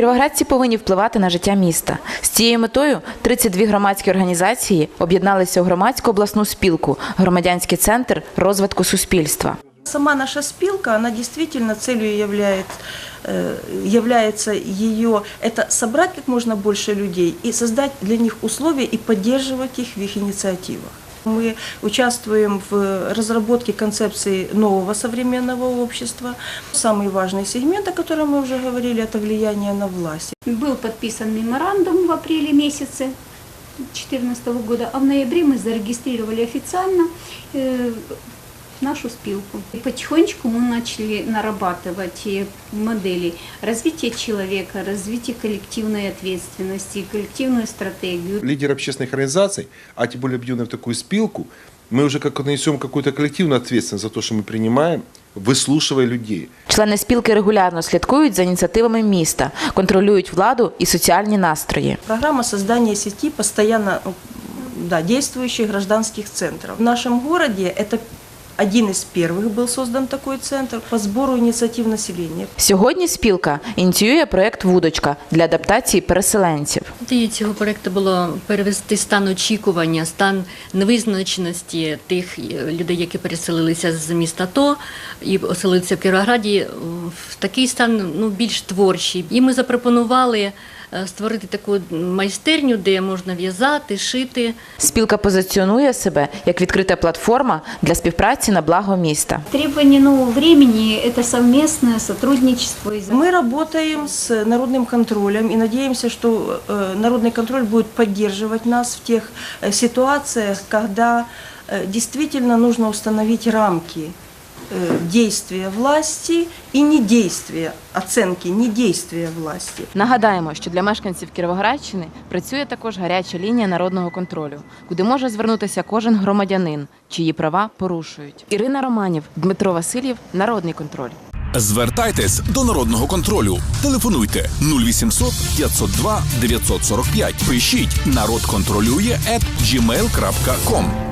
Кіровоградці повинні впливати на життя міста. З цією метою 32 громадські організації об'єдналися у громадську обласну спілку Громадянський центр розвитку суспільства. Сама наша спилка, она действительно целью являет, является ее, это собрать как можно больше людей и создать для них условия и поддерживать их в их инициативах. Мы участвуем в разработке концепции нового современного общества. Самый важный сегмент, о котором мы уже говорили, это влияние на власть. Был подписан меморандум в апреле месяце 2014 года, а в ноябре мы зарегистрировали официально э, нашу спилку. И потихонечку мы начали нарабатывать э, модели развития человека, развития коллективной ответственности, коллективную стратегию. лидер общественных организаций, а тем более объединенный в такую спилку, мы уже как несем какую-то коллективную ответственность за то, что мы принимаем, выслушивая людей. Члени спілки регулярно слідкують за ініціативами міста, контролюють владу і соціальні настрої. Программа создания сети постоянно ну, да, действующих гражданских центров. В нашем городе это один из первых был создан такой центр по сбору инициатив населения. Сьогодні спілка ініціює проєкт Вудочка для адаптації переселенців. Ідеєю цього проекту було перевести стан очікування, стан невизначеності тих е, людей, які переселилися з міста ТО і оселилися в Кіровограді, в такий стан ну, більш творчий. І ми запропонували створити таку майстерню, де можна в'язати, шити. Спілка позиціонує себе як відкрита платформа для співпраці на благо міста. Требование нового времени – это совместное сотрудничество. из- Мы работаем с народным контролем и надеемся, что э, народный контроль будет поддерживать нас в тех э, ситуациях, когда э, действительно нужно установить рамки э, действия власти и недействия, оценки недействия власти. Нагадаємо, що для мешканців Кіровоградщини працює також гаряча лінія народного контролю, куди може звернутися кожен громадянин, чиї права порушують. Ірина Романів, Дмитро Васильєв, Народний контроль. Звертайтесь до народного контролю. Телефонуйте 0800 502 945. Пишіть народ контролює at gmail.com.